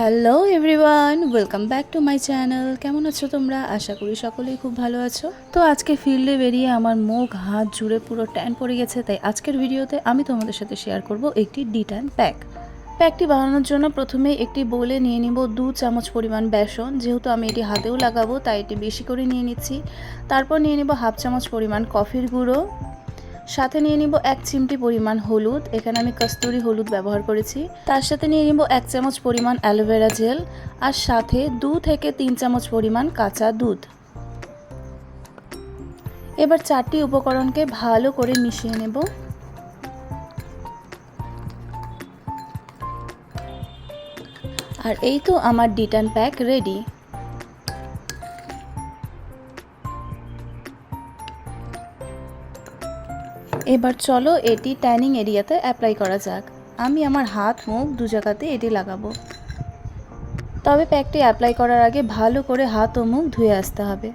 Hello everyone, welcome back to my channel. কেমন আছো তোমরা? আশা করি সকলেই খুব ভালো আছো। তো আজকে ফিল্ডে বেরিয়ে আমার মুখ, হাত জুড়ে পুরো ট্যান পড়ে গেছে, তাই আজকের ভিডিওতে আমি তোমাদের সাথে শেয়ার করব একটি ডি ট্যান প্যাক প্যাকটি বানানোর জন্য প্রথমে একটি বলে নিয়ে নিব দু চামচ পরিমাণ বেসন। যেহেতু আমি এটি হাতেও লাগাবো, তাই এটি বেশি করে নিয়ে নিচ্ছি। তারপর নিয়ে নিব হাফ চামচ পরিমাণ কফির গুঁড়ো। সাথে নিয়ে নিব এক চিমটি পরিমাণ হলুদ, এখানে আমি কস্তুরি হলুদ ব্যবহার করেছি। তার সাথে নিয়ে নিব এক চামচ পরিমাণ অ্যালোভেরা জেল আর সাথে দু থেকে তিন চামচ পরিমাণ কাঁচা দুধ। এবার চারটি উপকরণকে ভালো করে মিশিয়ে নেব। আর এই তো আমার ডিটান প্যাক রেডি। এবার চলো এটি ট্যানিং এরিয়াতে অ্যাপ্লাই করা যাক। আমি আমার হাত, মুখ দু জায়গাতে এটি লাগাবো। তবে প্যাকটি অ্যাপ্লাই করার আগে ভালো করে হাত ও মুখ ধুয়ে আসতে হবে।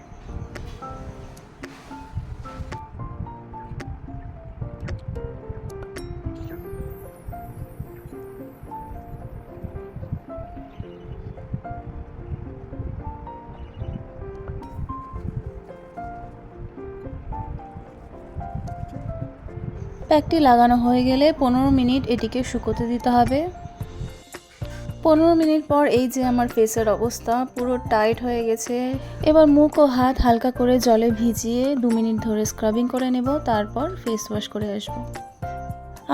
প্যাকটি লাগানো হয়ে গেলে পনেরো মিনিট এটিকে শুকোতে দিতে হবে। পনেরো মিনিট পর এই যে আমার ফেসের অবস্থা, পুরো টাইট হয়ে গেছে। এবার মুখ ও হাত হালকা করে জলে ভিজিয়ে দু মিনিট ধরে স্ক্রাবিং করে নেব, তারপর ফেস ওয়াশ করে আসব।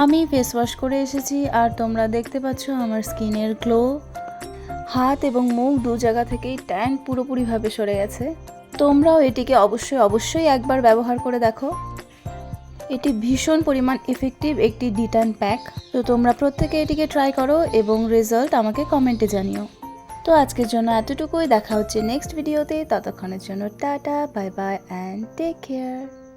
আমি ফেস ওয়াশ করে এসেছি, আর তোমরা দেখতে পাচ্ছ আমার স্কিনের গ্লো হাত এবং মুখ দু জায়গা থেকেই ট্যান পুরোপুরিভাবে সরে গেছে। তোমরাও এটিকে অবশ্যই অবশ্যই একবার ব্যবহার করে দেখো। এটি ভীষণ পরিমাণ ইফেক্টিভ একটি ডিটান প্যাক তো তোমরা প্রত্যেকে এটিকে ট্রাই করো এবং রেজাল্ট আমাকে কমেন্টে জানিও। তো আজকের জন্য এতটুকুই, দেখা হচ্ছে নেক্সট ভিডিওতে ততক্ষণের জন্য tata bye bye and take care